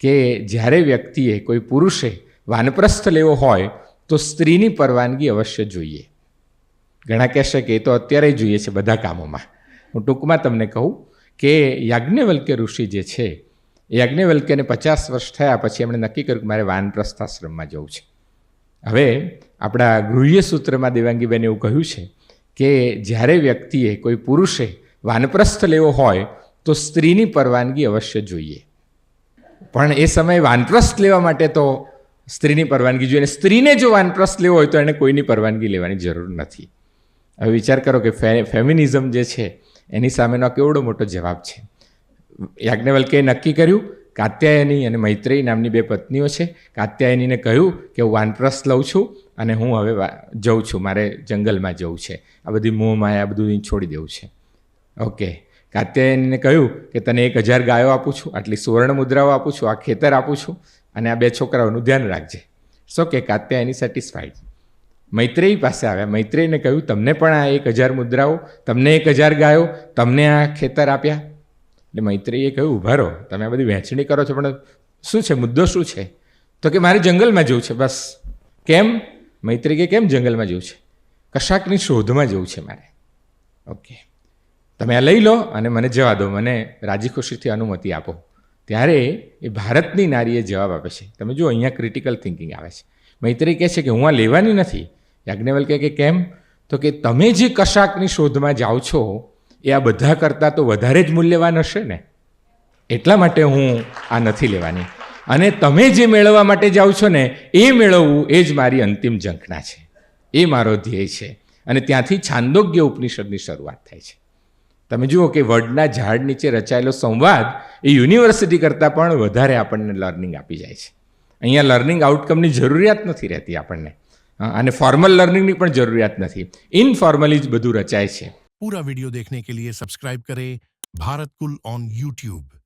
કે જ્યારે વ્યક્તિએ કોઈ પુરુષે વાનપ્રસ્થ લેવો હોય, તો સ્ત્રીની પરવાનગી અવશ્ય જોઈએ. ઘણા કહેશે કે એ તો અત્યારે જોઈએ છે બધા કામોમાં. હું ટૂંકમાં તમને કહું કે યાજ્ઞવલ્ક્ય ઋષિ જે છે યાજ્ઞવલ્કેને પચાસ વર્ષ થયા પછી એમણે નક્કી કર્યું કે મારે વાનપ્રસ્થાશ્રમમાં જવું છે. હવે આપણા ગૃહ્ય સૂત્રમાં દેવાંગીબેન એવું કહ્યું છે કે જ્યારે વ્યક્તિએ કોઈ પુરુષે વાનપ્રસ્થ લેવો હોય, તો સ્ત્રીની પરવાનગી અવશ્ય જોઈએ. પણ એ સમયે વાનપ્રસ્થ લેવા માટે તો સ્ત્રીની પરવાનગી જોઈએ. અને સ્ત્રીને જો વાનપ્રસ્થ લેવો હોય તો એને કોઈની પરવાનગી લેવાની જરૂર નથી. હવે વિચાર કરો કે ફેમિનિઝમ જે છે, એની સામેનો કેવડો મોટો જવાબ છે. યાજ્ઞવલ્કે નક્કી કર્યું, કાત્યાયની અને મૈત્રેયી નામની બે પત્નીઓ છે. કાત્યાયનીને કહ્યું કે હું વાનપ્રસ્થ લઉં છું અને હું હવે જઉં છું, મારે જંગલમાં જવું છે. આ બધી મોહ માયા બધું છોડી દેવું છે. ઓકે. કાત્યાયનીને કહ્યું કે તને એક હજાર ગાયો આપું છું, આટલી સુવર્ણ મુદ્રાઓ આપું છું, આ ખેતર આપું છું અને આ બે છોકરાઓનું ધ્યાન રાખજે. સો કે કાત્યાયની સેટિસ્ફાઈડ મૈત્રેયી પાસે આવ્યા. મૈત્રેયીને કહ્યું, તમને પણ આ એક હજાર મુદ્રાઓ, તમને એક હજાર ગાયો, તમને આ ખેતર આપ્યા? એટલે મૈત્રેયે કહ્યું, ઊભા રહો, તમે આ બધી વહેંચણી કરો છો, પણ શું છે, મુદ્દો શું છે? તો કે, મારે જંગલમાં જવું છે, બસ. કેમ? મૈત્રી કે, કેમ જંગલમાં જવું છે? કશાકની શોધમાં જવું છે મારે. ઓકે તમે આ લઈ લો અને મને જવા દો, મને રાજી ખુશીથી અનુમતિ આપો. ત્યારે એ ભારતની નારીએ જવાબ આપે છે. તમે જુઓ, અહીંયા ક્રિટિકલ થિંકિંગ આવે છે. મૈત્રી કહે છે કે હું આ લેવાની નથી. યાજ્ઞવલ કહે કે કેમ? તો કે તમે જે કશાકની શોધમાં જાઓ છો, એ આ બધા કરતાં તો વધારે જ મૂલ્યવાન હશે ને? એટલા માટે હું આ નથી લેવાની. અને તમે જે મેળવવા માટે જાઓ છો ને, એ મેળવવું એ જ મારી અંતિમ ઝંખના છે. એ મારો ધ્યેય છે. અને ત્યાંથી છાંદોગ્ય ઉપનિષદની શરૂઆત થાય છે. તમે જુઓ કે વડના ઝાડ નીચે રચાયેલો સંવાદ એ યુનિવર્સિટી કરતાં પણ વધારે આપણને લર્નિંગ આપી જાય છે. અહીંયા લર્નિંગ આઉટકમની જરૂરિયાત નથી રહેતી આપણને. અને ફોર્મલ લર્નિંગની પણ જરૂરિયાત નથી. ઇનફોર્મલી જ બધું રચાય છે. પૂરા વિડિયો દેખને કે લીએ સબસ્ક્રાઇબ કરે ભારત કુલ ઓન યુટ્યુબ